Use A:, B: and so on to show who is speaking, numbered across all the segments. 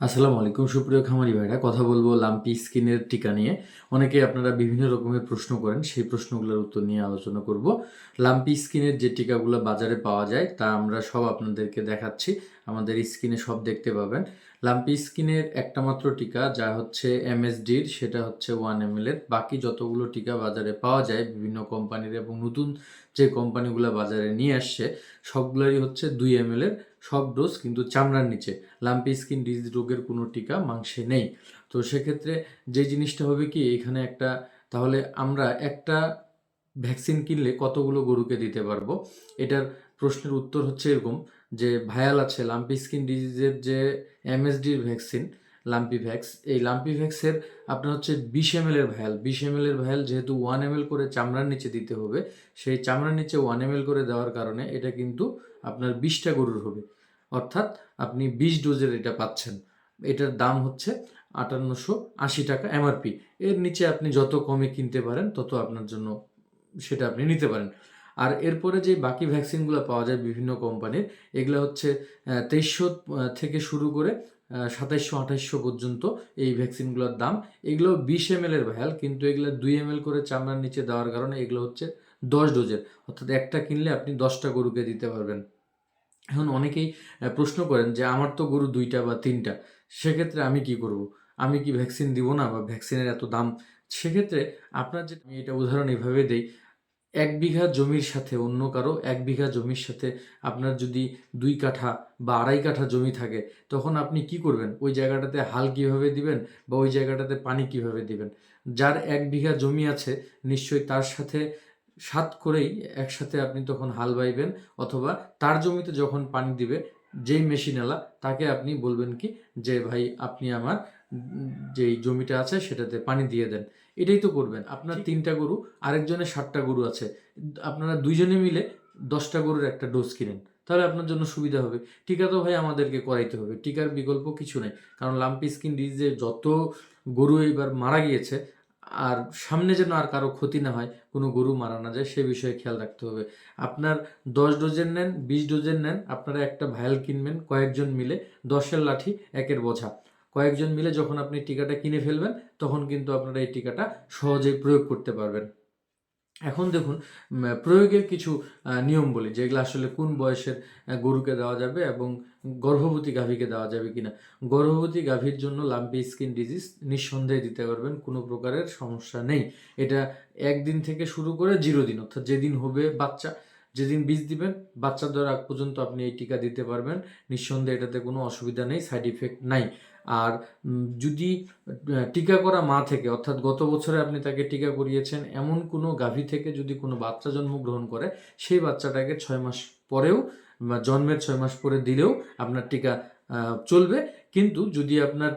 A: আসসালামু আলাইকুম, সুপ্রিয় খামারি ভাইরা। কথা বলব লাম্পি স্কিনের টিকা নিয়ে। অনেকে আপনারা বিভিন্ন রকমের প্রশ্ন করেন, সেই প্রশ্নগুলোর উত্তর নিয়ে আলোচনা করব। লাম্পি স্কিনের যে টিকাগুলো বাজারে পাওয়া যায়, তা আমরা সব আপনাদেরকে দেখাচ্ছি। আমাদের স্কিনে সব দেখতে পাবেন। লাম্পি স্কিনের একটা মাত্র টিকা, যা হচ্ছে এমএসডির সেটা হচ্ছে ওয়ান এম এর। বাকি যতগুলো টিকা বাজারে পাওয়া যায়, বিভিন্ন কোম্পানির এবং নতুন যে কোম্পানিগুলো বাজারে নিয়ে আসছে, সবগুলোরই হচ্ছে দুই এম এর সব ডোজ কিন্তু চামড়ার নিচে। লাম্পি স্কিন ডিজিজ রোগের কোনো টিকা মাংসে নেই। তো সেক্ষেত্রে যে জিনিসটা হবে কি, এখানে একটা, তাহলে আমরা একটা ভ্যাকসিন কিনলে কতগুলো গরুকে দিতে পারব? এটার প্রশ্নের উত্তর হচ্ছে এরকম যে ভায়াল আছে লাম্পি স্কিন ডিজিজের যে এমএসডির ভ্যাকসিন, লাম্পি ভ্যাক্স। এই লাম্পি ভ্যাক্সের আপনার হচ্ছে বিশ এম এর ভায়াল বিশ এম এর ভায়াল যেহেতু ওয়ান এম এল করে চামড়ার নিচে দিতে হবে, সেই চামড়ার নিচে ওয়ান এম এল করে দেওয়ার কারণে এটা কিন্তু আপনার বিশটা গরুর হবে। অর্থাৎ আপনি বিশ ডোজের এটা পাচ্ছেন। এটার দাম হচ্ছে আটান্নশো আশি টাকা এমআরপি। এর নিচে আপনি যত কমে কিনতে পারেন, তত আপনার জন্য সেটা আপনি নিতে পারেন। আর এরপরে যে বাকি ভ্যাকসিনগুলো পাওয়া যায় বিভিন্ন কোম্পানির, এগুলো হচ্ছে তেইশশো থেকে শুরু করে সাতাইশশো, আঠাইশশো পর্যন্ত এই ভ্যাকসিনগুলোর দাম। এগুলো বিশ এম এর ভায়াল কিন্তু এগুলো দুই এম করে চামড়ার নিচে দেওয়ার কারণে এগুলো হচ্ছে দশ ডোজের। অর্থাৎ একটা কিনলে আপনি দশটা গরুকে দিতে পারবেন। এখন অনেকেই প্রশ্ন করেন যে আমার তো গরু দুইটা বা তিনটা, সেক্ষেত্রে আমি কি করব? আমি কি ভ্যাকসিন দিব না বা ভ্যাকসিনের এত দাম? সেক্ষেত্রে আপনার যে, আমি এটা উদাহরণ এভাবে দেই এক বিঘা জমির সাথে অন্য কারও এক বিঘা জমির সাথে আপনার যদি দুই কাঠা বা আড়াই কাঠা জমি থাকে, তখন আপনি কি করবেন? ওই জায়গাটাতে হাল কীভাবে দিবেন বা ওই জায়গাটাতে পানি কীভাবে দিবেন? যার এক বিঘা জমি আছে, নিশ্চয়ই তার সাথে সাত করেই একসাথে আপনি তখন হাল বাইবেন অথবা তার জমিতে যখন পানি দিবে, যেই মেশিনওয়ালা তাকে আপনি বলবেন কি, যে ভাই আপনি আমার যেই জমিটা আছে সেটাতে পানি দিয়ে দেন। এটাই তো করবেন। আপনার তিনটা গরু আরেকজনের ষাটটা গরু আছে। আপনারা দুইজনে মিলে দশটা গরুর একটা ডোজ কিনেন। তাহলে আপনার জন্য সুবিধা হবে। টিকা তো ভাই আমাদেরকে করাইতে হবে। টিকার বিকল্প কিছু নেই। কারণ লাম্পি স্কিন ডিজিজে যত গরু এইবার মারা গিয়েছে আর সামনে যেন আর কারও ক্ষতি না হয় কোনো গরু মারা না যায় সে বিষয়ে খেয়াল রাখতে হবে। আপনার দশ ডোজের নেন বিশ ডোজের নেন আপনারা একটা ভায়াল কিনবেন কয়েকজন মিলে দশের লাঠি একের বোঝা। কয়েকজন মিলে যখন আপনি টিকাটা কিনে ফেলবেন, তখন কিন্তু আপনারা এই টিকাটা সহজেই প্রয়োগ করতে পারবেন। এখন দেখুন প্রয়োগের কিছু নিয়ম বলি, যেগুলো আসলে কোন বয়সের গরুকে দেওয়া যাবে এবং গর্ভবতী গাভীকে দেওয়া যাবে কিনা। গর্ভবতী গাভীর জন্য লাম্পি স্কিন ডিজিজ নিঃসন্দেহে দিতে পারবেন, কোনো প্রকারের সমস্যা নেই। এটা একদিন থেকে শুরু করে জিরো দিন অর্থাৎ যেদিন হবে বাচ্চা, যেদিন বীজ দিবেন বাচ্চা দেওয়ার আগ পর্যন্ত আপনি এই টিকা দিতে পারবেন। নিঃসন্দেহে এটাতে কোনো অসুবিধা নেই, সাইড ইফেক্ট নাই। আর যদি টিকা করা মা থেকে, অর্থাৎ গত বছরে আপনি তাকে টিকা করিয়েছেন, এমন কোনো গাভী থেকে যদি কোনো বাচ্চা জন্ম গ্রহণ করে, সেই বাচ্চাটাকে ছয় মাস পরেও জন্মের ছয় মাস পরে দিলেও আপনার টিকা চলবে কিন্তু যদি আপনার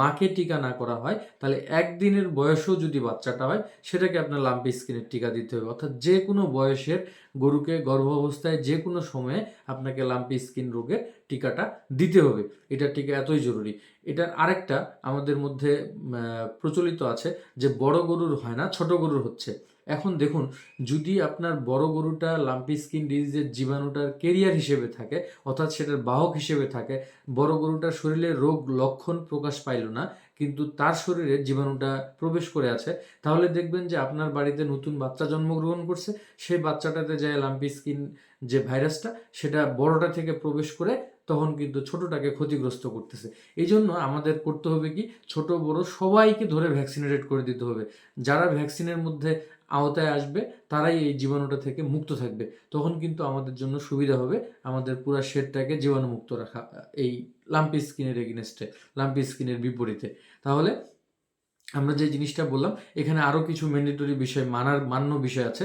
A: মাকে টিকা না করা হয়, তাহলে একদিনের বয়সেও যদি বাচ্চাটা হয়, সেটাকে আপনার লাম্পি স্কিনের টিকা দিতে হবে। অর্থাৎ যে কোনো বয়সের গরুকে গর্ভ অবস্থায় যে কোনো সময়ে আপনাকে লাম্পি স্কিন রোগের টিকাটা দিতে হবে। এটা টিকা এতই জরুরি। এটার আরেকটা আমাদের মধ্যে প্রচলিত আছে যে বড় গরুর হয় না, ছোট গরুর হচ্ছে। এখন দেখুন, যদি আপনার বড় গরুটা লাম্পি স্কিন ডিজিজের জীবাণুটার কেরিয়ার হিসেবে থাকে, অর্থাৎ সেটার বাহক হিসেবে থাকে, বড় গরুটার শরীরে রোগ লক্ষণ প্রকাশ পাইল না, কিন্তু তার শরীরে জীবাণুটা প্রবেশ করে আছে, তাহলে দেখবেন যে আপনার বাড়িতে নতুন বাচ্চা জন্মগ্রহণ করছে, সেই বাচ্চাটাতে যায় লাম্পি স্কিন যে ভাইরাসটা, সেটা বড়টা থেকে প্রবেশ করে তখন কিন্তু ছোটটাকে ক্ষতিগ্রস্ত করতেছে। এই জন্য আমাদের করতে হবে কি, ছোট বড় সবাইকে ধরে ভ্যাকসিনেটেড করে দিতে হবে। যারা ভ্যাকসিনের মধ্যে আওতায় আসবে, তারাই এই জীবাণুটা থেকে মুক্ত থাকবে। তখন কিন্তু আমাদের জন্য সুবিধা হবে আমাদের পুরো শেডটাকে জীবাণুমুক্ত রাখা, এই লাম্পি স্কিনের এগেনস্টে, লাম্পি স্কিনের বিপরীতে। তাহলে আমরা যে জিনিসটা বললাম, এখানে আরও কিছু ম্যান্ডেটরি বিষয়, মানার, মান্য বিষয় আছে।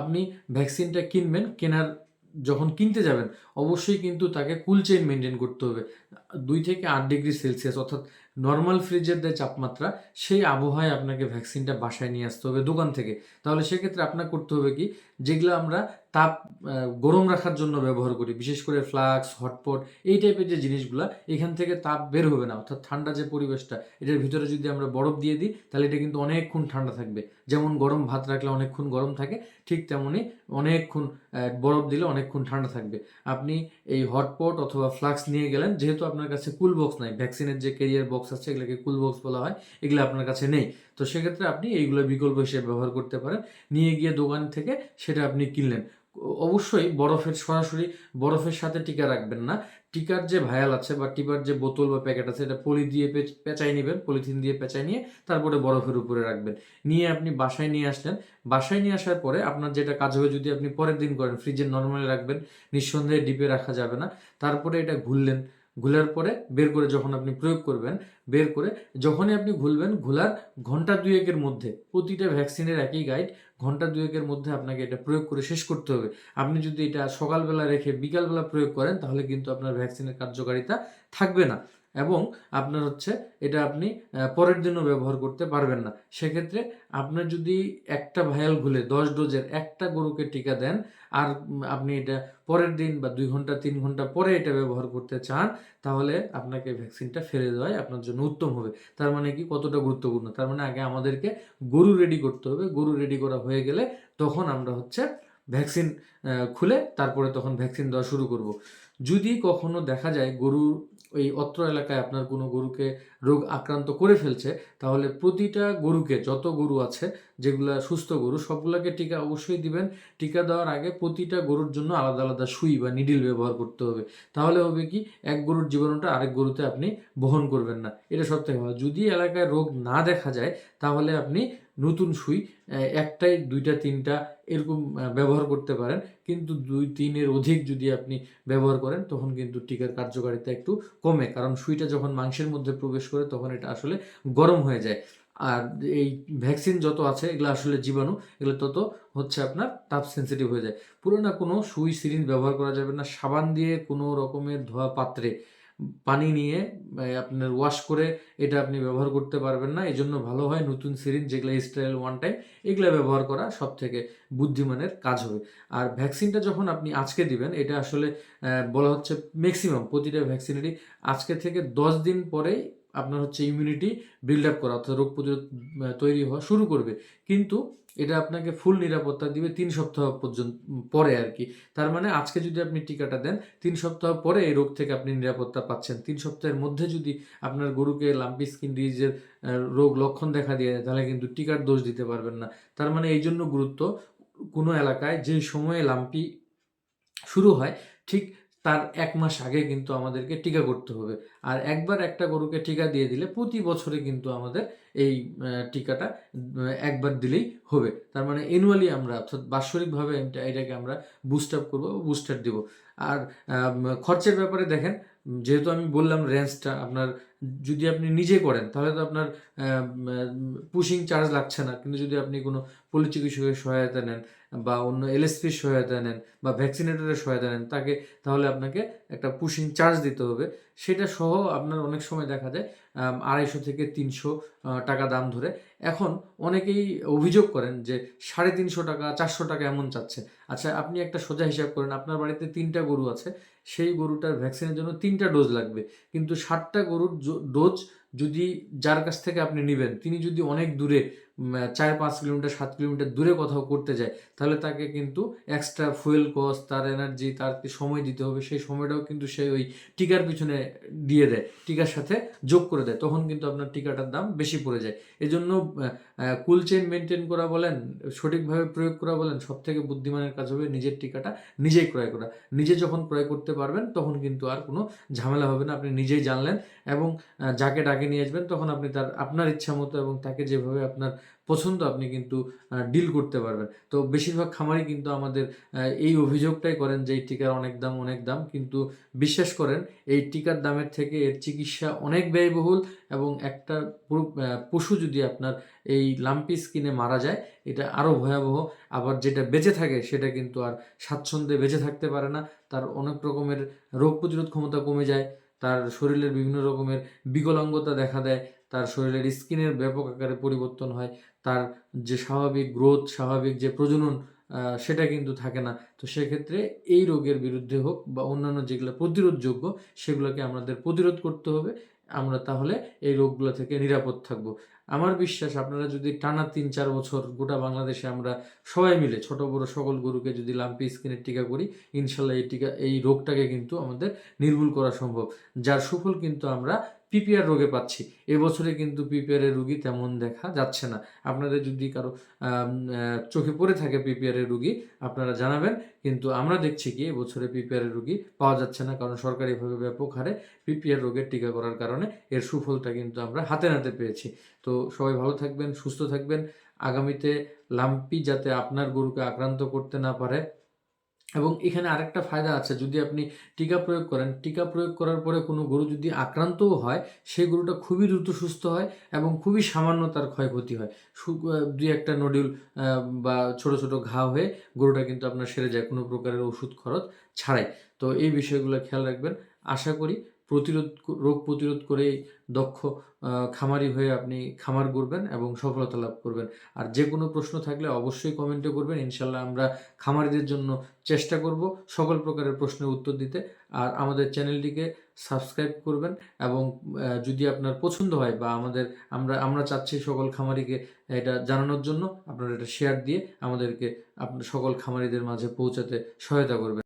A: আপনি ভ্যাকসিনটা কিনবেন, কেনার যখন কিনতে যাবেন, অবশ্যই কিন্তু তাকে কুল চেইন মেনটেন করতে হবে। দুই থেকে আট ডিগ্রি সেলসিয়াস অর্থাৎ নর্মাল ফ্রিজের যে তাপমাত্রা সেই আবহাওয়ায় আপনাকে ভ্যাকসিনটা বাসায় নিয়ে আসতে হবে দোকান থেকে। তাহলে সেক্ষেত্রে আপনাকে করতে হবে কি? যেগুলো আমরা তাপ গরম রাখার জন্য ব্যবহার করি। বিশেষ করে ফ্লাক্স, হটপট, এই টাইপের যে জিনিসগুলা, এখান থেকে তাপ বের হবে না। অর্থাৎ ঠান্ডা যে পরিবেশটা, এটার ভিতরে যদি আমরা বরফ দিয়ে দিই, তাহলে এটা কিন্তু অনেকক্ষণ ঠান্ডা থাকবে। যেমন গরম ভাত রাখলে অনেকক্ষণ গরম থাকে, ঠিক তেমনই অনেকক্ষণ বরফ দিলে অনেকক্ষণ ঠান্ডা থাকবে। আপনি এই হটপট অথবা ফ্লাক্স নিয়ে গেলেন, যেহেতু আপনার কাছে কুল বক্স নাই, ভ্যাকসিনের যে ক্যারিয়ার বক্স আছে, এগুলোকে কুল বক্স বলা হয়, এগুলো আপনার কাছে নেই। তো সেক্ষেত্রে আপনি এইগুলো বিকল্প হিসেবে ব্যবহার করতে পারেন। নিয়ে গিয়ে দোকান থেকে সেটা আপনি কিনলেন। অবশ্যই বরফের, সরাসরি বরফের সাথে টিকা রাখবেন না। টিকার যে ভায়াল আছে বা টিপার যে বোতল বা প্যাকেট আছে, এটা পলি দিয়ে পেঁচাই নেবেন, পলিথিন দিয়ে পেঁচাই নিয়ে তারপরে বরফের উপরে রাখবেন। নিয়ে আপনি বাসায় নিয়ে আসলেন। বাসায় নিয়ে আসার পরে আপনার যেটা কাজ হবে, যদি আপনি পরের দিন করেন ফ্রিজে নর্মালি রাখবেন, নিঃসন্দেহে ডিপে রাখা যাবে না। তারপরে এটা ঘুরলেন ঘুলার পরে বের করে যখন আপনি প্রয়োগ করবেন, বের করে যখনই আপনি ঘুলবেন, ঘুলার ঘণ্টা দুয়েকের মধ্যে, প্রতিটা ভ্যাকসিনের একই গাইড ঘণ্টা দুয়েকের মধ্যে আপনাকে এটা প্রয়োগ করে শেষ করতে হবে। আপনি যদি এটা সকালবেলা রেখে বিকালবেলা প্রয়োগ করেন, তাহলে কিন্তু আপনার ভ্যাকসিনের কার্যকারিতা থাকবে না। এবং আপনার হচ্ছে এটা আপনি পরের দিনও ব্যবহার করতে পারবেন না। সেক্ষেত্রে আপনার যদি একটা ভায়াল ঘুলে দশ ডোজের একটা গরুকে টিকা দেন, আর আপনি এটা পরের দিন বা দুই ঘণ্টা, তিন ঘণ্টা পরে এটা ব্যবহার করতে চান, তাহলে আপনাকে ভ্যাকসিনটা ফেলে দেওয়াই আপনার জন্য উত্তম হবে। তার মানে কি? কতটা গুরুত্বপূর্ণ? তার মানে আগে আমাদেরকে গরু রেডি করতে হবে। গরু রেডি করা হয়ে গেলে তখন আমরা হচ্ছে ভ্যাকসিন খুলে তারপরে তখন ভ্যাকসিন দেওয়া শুরু করব। যদি কখনো দেখা যায় গরু ওই অত্র এলাকায় আপনার কোনো গরুকে রোগ আক্রান্ত করে ফেলছে, তাহলে প্রতিটা গরুকে যত গরু আছে, যেগুলা সুস্থ গরু, সবগুলোকে টিকা অবশ্যই দিবেন। টিকা দেওয়ার আগে প্রতিটা গরুর জন্য আলাদা আলাদা সুই বা নিডিল ব্যবহার করতে হবে। তাহলে হবে কি, এক গরুর জীবাণুটা আরেক গরুতে আপনি বহন করবেন না। এটা সব থেকে ভালো যদি এলাকায় রোগ না দেখা যায়, তাহলে আপনি নতুন সুই একটাই, দুইটা, তিনটা এরকম ব্যবহার করতে পারেন। কিন্তু দুই, তিনের অধিক যদি আপনি ব্যবহার করেন, তখন কিন্তু টিকার কার্যকারিতা একটু কমে। কারণ সুইটা যখন মাংসের মধ্যে প্রবেশ করে, তখন এটা আসলে গরম হয়ে যায়। আর এই ভ্যাকসিন যত আছে, এগুলো আসলে জীবাণু, এগুলো তত হচ্ছে আপনার তাপ সেন্সিটিভ হয়ে যায়। পুরো না কোনো সুই, সিরিঞ্জ ব্যবহার করা যাবে না। সাবান দিয়ে কোনো রকমের ধোয়া পাত্রে পানি নিয়ে আপনার ওয়াশ করে এটা আপনি ব্যবহার করতে পারবেন না। এই জন্য ভালো হয় নতুন সিরিঞ্জ যেগুলো স্টাইল ওয়ান টাইম এগুলো ব্যবহার করা সব থেকে বুদ্ধিমানের কাজ হবে। আর ভ্যাকসিনটা যখন আপনি আজকে দিবেন, এটা আসলে বলা হচ্ছে ম্যাক্সিমাম প্রতিটা ভ্যাকসিনেরই আজকে থেকে দশ দিন পরেই আপনার হচ্ছে ইমিউনিটি বিল্ড আপ করা, অর্থাৎ রোগ প্রতিরোধ তৈরি হওয়া শুরু করবে। কিন্তু এটা আপনাকে ফুল নিরাপত্তা দিবে তিন সপ্তাহ পর্যন্ত পরে আর কি। তার মানে আজকে যদি আপনি টিকাটা দেন, তিন সপ্তাহ পরে এই রোগ থেকে আপনি নিরাপত্তা পাচ্ছেন। তিন সপ্তাহের মধ্যে যদি আপনার গরুকে লাম্পি স্কিন ডিজিজের রোগ লক্ষণ দেখা দিয়ে তাহলে কিন্তু টিকার দোষ দিতে পারবেন না। তার মানে এই জন্য গুরুত্ব কোনো এলাকায় যে সময়ে লাম্পি শুরু হয়, ঠিক তার এক মাস আগে কিন্তু আমাদেরকে টিকা করতে হবে। আর একবার একটা গরুকে টিকা দিয়ে দিলে প্রতি বছরে কিন্তু আমাদের এই টিকাটা একবার দিলেই হবে। তার মানে অ্যানুয়ালি আমরা, অর্থাৎ বাৎসরিকভাবে এটা- এটাকে আমরা বুস্ট আপ করব বুস্টার দিব। আর খরচের ব্যাপারে দেখেন যেহেতু আমি বললাম রেঞ্জটা আপনার, যদি আপনি নিজে করেন, তাহলে তো আপনার পুশিং চার্জ লাগছে না। কিন্তু যদি আপনি কোনো পলি চিকিৎসকের সহায়তা নেন, বা অন্য এলএসপির সহায়তা নেন, বা ভ্যাকসিনেটরের সহায়তা নেন, তাকে, তাহলে আপনাকে একটা পুশিং চার্জ দিতে হবে। সেটা সহ আপনার অনেক সময় দেখা যায় আড়াইশো থেকে তিনশো টাকা দাম ধরে। এখন অনেকেই অভিযোগ করেন যে সাড়ে তিনশো টাকা, চারশো টাকা এমন চাচ্ছে। আচ্ছা আপনি একটা সোজা হিসাব করেন, আপনার বাড়িতে তিনটা গরু আছে, সেই গরুটার ভ্যাকসিনের জন্য তিনটা ডোজ লাগবে। কিন্তু ষাটটা গরুর ডোজ যদি যার কাছ থেকে আপনি নেবেন, তিনি যদি অনেক দূরে চার পাঁচ কিলোমিটার, সাত কিলোমিটার দূরে কোথাও করতে যায়, তাহলে তাকে কিন্তু এক্সট্রা ফুয়েল কস্ট তার এনার্জি তার সময় দিতে হবে, সেই সময়টাও কিন্তু সে ওই টিকার পিছনে দিয়ে দেয়, টিকার সাথে যোগ করে দেয়, তখন কিন্তু আপনার টিকাটার দাম বেশি পড়ে যায়। এজন্য কুল চেন মেনটেন করা বলেন, সঠিকভাবে প্রয়োগ করা বলেন সব থেকে বুদ্ধিমানের কাজ হবে নিজের টিকাটা নিজেই ক্রয় করা। নিজে যখন ক্রয় করতে পারবেন, তখন কিন্তু আর কোনো ঝামেলা হবে না, আপনি নিজেই জানলেন এবং যাকে ডাকে নিয়ে আসবেন, তখন আপনি তার, আপনার ইচ্ছা মতো এবং তাকে যেভাবে আপনার পছন্দ আপনি কিন্তু ডিল করতে পারবেন। তো বেশিরভাগ খামারই কিন্তু আমাদের এই অভিযোগটাই করেন যে এই টিকার অনেক দাম অনেক দাম। কিন্তু বিশ্বাস করেন, এই টিকার দামের থেকে এর চিকিৎসা অনেক ব্যয়বহুল এবং একটা পশু যদি আপনার এই লাম্পি স্কিনে মারা যায়, এটা আরও ভয়াবহ। আবার যেটা বেঁচে থাকে, সেটা কিন্তু আর স্বাচ্ছন্দ্যে বেঁচে থাকতে পারে না। তার অনেক রকমের রোগ প্রতিরোধ ক্ষমতা কমে যায়, তার শরীরের বিভিন্ন রকমের বিকলাঙ্গতা দেখা দেয় তার শরীরের স্কিনের ব্যাপক আকারে পরিবর্তন হয়, তার যে স্বাভাবিক গ্রোথ, স্বাভাবিক যে প্রজনন সেটা কিন্তু থাকে না। তো সেক্ষেত্রে এই রোগের বিরুদ্ধে হোক বা অন্যান্য যেগুলো প্রতিরোধযোগ্য, সেগুলোকে আমাদের প্রতিরোধ করতে হবে। আমরা তাহলে এই রোগগুলো থেকে নিরাপদ থাকব। আমার বিশ্বাস আপনারা যদি টানা তিন, চার বছর গোটা বাংলাদেশে আমরা সবাই মিলে, ছোট, বড় সকল গরুকে যদি লাম্পি স্কিনের টিকা করি, ইনশাল্লাহ এই টিকা, এই রোগটাকে কিন্তু আমাদের নির্মূল করা সম্ভব। যার সুফল কিন্তু আমরা পিপিআর রোগে পাচ্ছি। এবছরে কিন্তু পিপিআর এর রুগী তেমন দেখা যাচ্ছে না। আপনাদের যদি কারও চোখে পড়ে থাকে পিপিআর এর রুগী, আপনারা জানাবেন। কিন্তু আমরা দেখছি কি, এবছরে পিপিআর এর রুগী পাওয়া যাচ্ছে না, কারণ সরকারিভাবে ব্যাপক হারে পিপিআর রোগের টিকা করার কারণে এর সুফলটা কিন্তু আমরা হাতে নাতে পেয়েছি। তো সবাই ভালো থাকবেন, সুস্থ থাকবেন। আগামীতে লাম্পি যাতে আপনার গরুকে আক্রান্ত করতে না পারে। এবং এখানে আরেকটা ফায়দা আছে, যদি আপনি টিকা প্রয়োগ করেন, টিকা প্রয়োগ করার পরে কোনো গরু যদি আক্রান্তও হয় সেই গরুটা খুবই দ্রুত সুস্থ হয় এবং খুবই সামান্য তার ক্ষয়ক্ষতি হয়। দুই একটা নডিউল বা ছোট ছোট ঘা হয়ে গরুটা কিন্তু আপনার সেরে যায়, কোনো প্রকারের ওষুধ খরচ ছাড়াই। তো এই বিষয়গুলো খেয়াল রাখবেন। আশা করি প্রতিরোধ রোগ প্রতিরোধ করে দক্ষ খামারি হয়ে আপনি খামার করবেন এবং সফলতা লাভ করবেন। আর যে কোনো প্রশ্ন থাকলে অবশ্যই কমেন্টে করবেন। ইনশাল্লাহ আমরা খামারিদের জন্য চেষ্টা করব সকল প্রকারের প্রশ্নের উত্তর দিতে। আর আমাদের চ্যানেলটিকে সাবস্ক্রাইব করবেন এবং যদি আপনার পছন্দ হয় বা আমাদের, আমরা আমরা চাচ্ছি সকল খামারিকে এটা জানানোর জন্য, আপনারা এটা শেয়ার দিয়ে আমাদেরকে আপনার সকল খামারিদের মাঝে পৌঁছাতে সহায়তা করবেন।